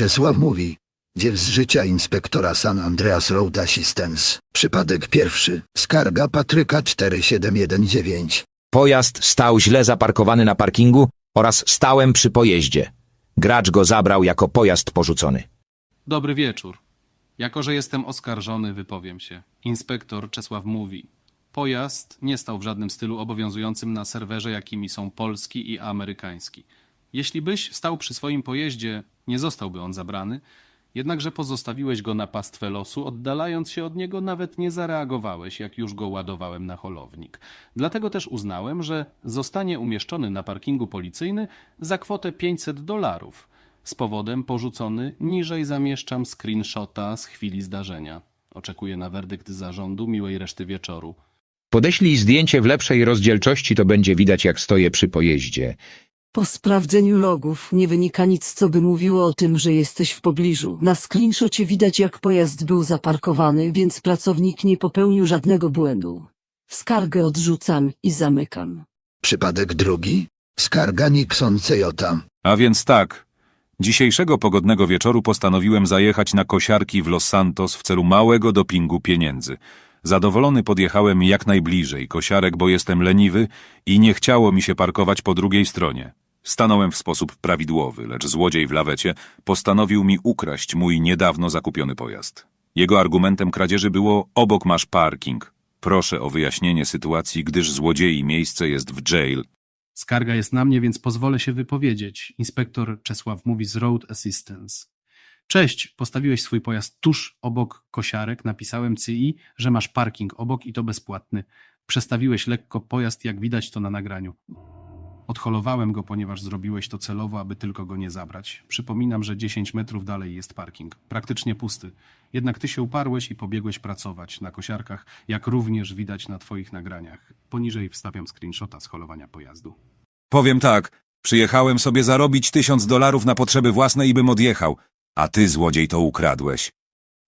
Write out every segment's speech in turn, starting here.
Czesław mówi. Dzieł z życia inspektora San Andreas Road Assistance. Przypadek pierwszy. Skarga Patryka 4719. Pojazd stał źle zaparkowany na parkingu oraz stałem przy pojeździe. Gracz go zabrał jako pojazd porzucony. Dobry wieczór. Jako, że jestem oskarżony, wypowiem się. Inspektor Czesław mówi. Pojazd nie stał w żadnym stylu obowiązującym na serwerze, jakimi są polski i amerykański. Jeśli byś stał przy swoim pojeździe, nie zostałby on zabrany, jednakże pozostawiłeś go na pastwę losu, oddalając się od niego, nawet nie zareagowałeś, jak już go ładowałem na holownik. Dlatego też uznałem, że zostanie umieszczony na parkingu policyjny za kwotę 500 dolarów. Z powodem porzucony niżej zamieszczam screenshota z chwili zdarzenia. Oczekuję na werdykt zarządu, miłej reszty wieczoru. Podeślij zdjęcie w lepszej rozdzielczości, to będzie widać jak stoję przy pojeździe. Po sprawdzeniu logów nie wynika nic, co by mówiło o tym, że jesteś w pobliżu. Na screenshocie widać, jak pojazd był zaparkowany, więc pracownik nie popełnił żadnego błędu. Skargę odrzucam i zamykam. Przypadek drugi. Skarga Nixon CJ. A więc tak. Dzisiejszego pogodnego wieczoru postanowiłem zajechać na kosiarki w Los Santos w celu małego dopingu pieniędzy. Zadowolony podjechałem jak najbliżej kosiarek, bo jestem leniwy i nie chciało mi się parkować po drugiej stronie. Stanąłem w sposób prawidłowy, lecz złodziej w lawecie postanowił mi ukraść mój niedawno zakupiony pojazd. Jego argumentem kradzieży było obok masz parking. Proszę o wyjaśnienie sytuacji, gdyż złodziei miejsce jest w jail, Skarga jest na mnie, więc pozwolę się wypowiedzieć. Inspektor Czesław mówi z Road Assistance. Cześć, postawiłeś swój pojazd tuż obok kosiarek, napisałem CI, że masz parking obok i to bezpłatny. Przestawiłeś lekko pojazd, jak widać to na nagraniu. Odholowałem go, ponieważ zrobiłeś to celowo, aby tylko go nie zabrać. Przypominam, że 10 metrów dalej jest parking. Praktycznie pusty. Jednak ty się uparłeś i pobiegłeś pracować na kosiarkach, jak również widać na twoich nagraniach. Poniżej wstawiam screenshota z holowania pojazdu. Powiem tak, przyjechałem sobie zarobić tysiąc dolarów na potrzeby własne i bym odjechał, a ty, złodziej, to ukradłeś.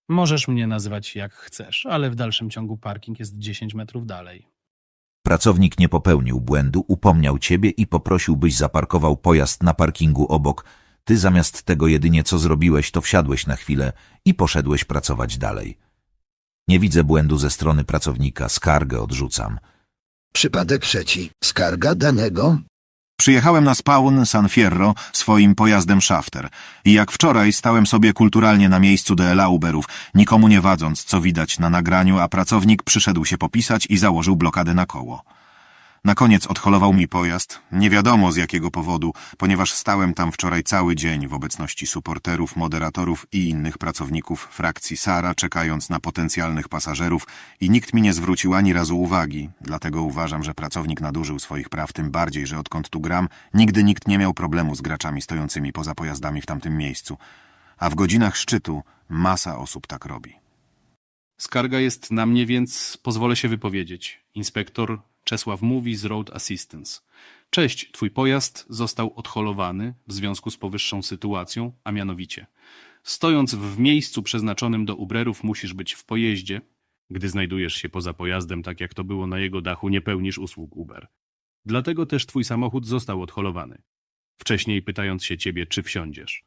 Możesz mnie nazywać jak chcesz, ale w dalszym ciągu parking jest 10 metrów dalej. Pracownik nie popełnił błędu, upomniał ciebie i poprosił, byś zaparkował pojazd na parkingu obok. Ty zamiast tego jedynie co zrobiłeś, to wsiadłeś na chwilę i poszedłeś pracować dalej. Nie widzę błędu ze strony pracownika, skargę odrzucam. Przypadek trzeci. Skarga danego. Przyjechałem na spawn San Fierro swoim pojazdem Shafter i jak wczoraj stałem sobie kulturalnie na miejscu DLA Uberów, nikomu nie wadząc, co widać na nagraniu, a pracownik przyszedł się popisać i założył blokadę na koło. Na koniec odholował mi pojazd, nie wiadomo z jakiego powodu, ponieważ stałem tam wczoraj cały dzień w obecności suporterów, moderatorów i innych pracowników frakcji Sara, czekając na potencjalnych pasażerów i nikt mi nie zwrócił ani razu uwagi, dlatego uważam, że pracownik nadużył swoich praw, tym bardziej, że odkąd tu gram, nigdy nikt nie miał problemu z graczami stojącymi poza pojazdami w tamtym miejscu. A w godzinach szczytu masa osób tak robi. Skarga jest na mnie, więc pozwolę się wypowiedzieć. Inspektor Czesław mówi z Road Assistance. Cześć, twój pojazd został odholowany w związku z powyższą sytuacją, a mianowicie. Stojąc w miejscu przeznaczonym do Uberów musisz być w pojeździe. Gdy znajdujesz się poza pojazdem, tak jak to było na jego dachu, nie pełnisz usług Uber. Dlatego też twój samochód został odholowany. Wcześniej pytając się ciebie, czy wsiądziesz.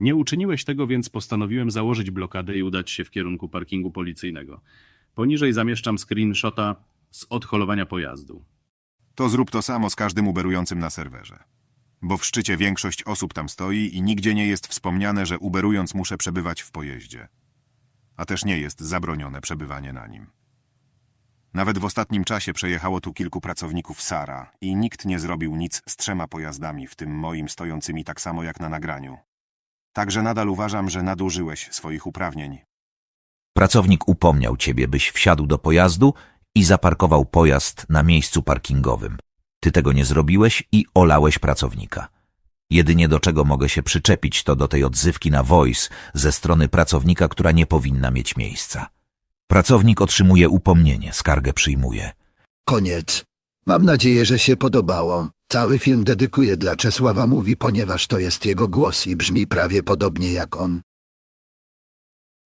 Nie uczyniłeś tego, więc postanowiłem założyć blokadę i udać się w kierunku parkingu policyjnego. Poniżej zamieszczam screenshota z odholowania pojazdu. To zrób to samo z każdym uberującym na serwerze. Bo w szczycie większość osób tam stoi i nigdzie nie jest wspomniane, że uberując muszę przebywać w pojeździe. A też nie jest zabronione przebywanie na nim. Nawet w ostatnim czasie przejechało tu kilku pracowników Sara i nikt nie zrobił nic z trzema pojazdami, w tym moim stojącymi tak samo jak na nagraniu. Także nadal uważam, że nadużyłeś swoich uprawnień. Pracownik upomniał ciebie, byś wsiadł do pojazdu i zaparkował pojazd na miejscu parkingowym. Ty tego nie zrobiłeś i olałeś pracownika. Jedynie do czego mogę się przyczepić, to do tej odzywki na voice ze strony pracownika, która nie powinna mieć miejsca. Pracownik otrzymuje upomnienie, skargę przyjmuje. Koniec. Mam nadzieję, że się podobało. Cały film dedykuję dla Czesława Mówi, ponieważ to jest jego głos i brzmi prawie podobnie jak on.